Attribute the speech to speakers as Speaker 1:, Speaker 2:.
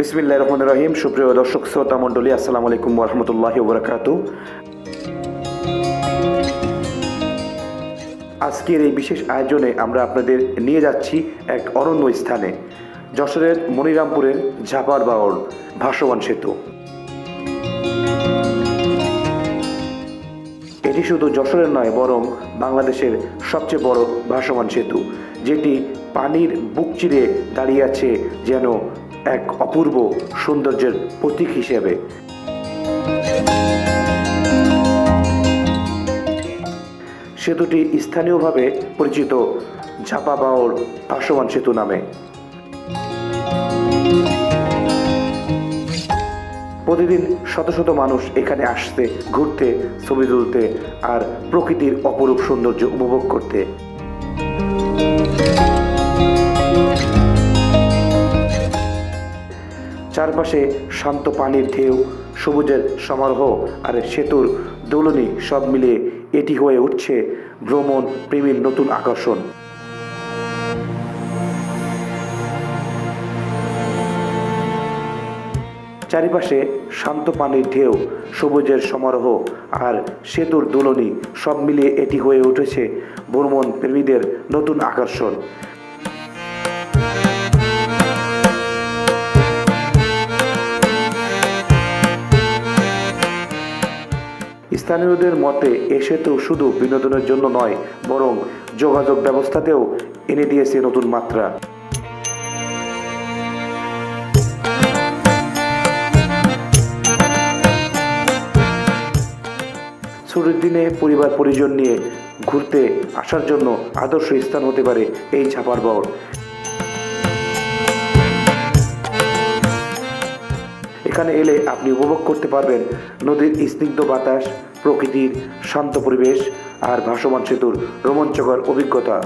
Speaker 1: বিসমিল্লাহ রহমান রহিম। সুপ্রিয় দর্শক, শ্রোতা মণ্ডলী, আসসালামু আলাইকুম রহমতুল্লাহি ওবরাকাতু আজকের এই বিশেষ আয়োজনে আমরা আপনাদের নিয়ে যাচ্ছি এক অরণ্য স্থানে, যশোরের মনিরামপুরের ঝাপার বাওর ভাসমান সেতু। এটি শুধু যশোরের নয়, বরং বাংলাদেশের সবচেয়ে বড় ভাসমান সেতু, যেটি পানির বুক চিরে দাঁড়িয়ে আছে যেন এক অপূর্ব সৌন্দর্যের প্রতীক হিসেবে। সেতুটি স্থানীয়ভাবে পরিচিত ঝাপা বাওর ভাসমান সেতু নামে। প্রতিদিন শত শত মানুষ এখানে আসতে, ঘুরতে, ছবি তুলতে আর প্রকৃতির অপরূপ সৌন্দর্য উপভোগ করতে। চারপাশে শান্ত পানির ঢেউ, সবুজের সমারোহ আর সেতুর দোলনি সব মিলিয়ে এটি হয়ে উঠছে ভ্রমণ প্রেমীর নতুন আকর্ষণ। চারিপাশে শান্ত পানির ঢেউ, সবুজের সমারোহ আর সেতুর দোলনি সব মিলিয়ে এটি হয়ে উঠেছে ভ্রমণ প্রেমীদের নতুন আকর্ষণ। স্থানীয়দের মতে, এ সেতু শুধু বিনোদনের জন্য নয়, বরং যোগাযোগ ব্যবস্থাতেও এনে দিয়েছে নতুন মাত্রা। ছুটির দিনে পরিবার পরিজন নিয়ে ঘুরতে আসার জন্য আদর্শ স্থান হতে পারে এই ছাপার বাওর এখানে এলে আপনি উপভোগ করতে পারবেন নদীর স্নিগ্ধ বাতাস, প্রকৃতির শান্ত পরিবেশ আর ভাসমান সেতুর রোমাঞ্চকর অভিজ্ঞতা।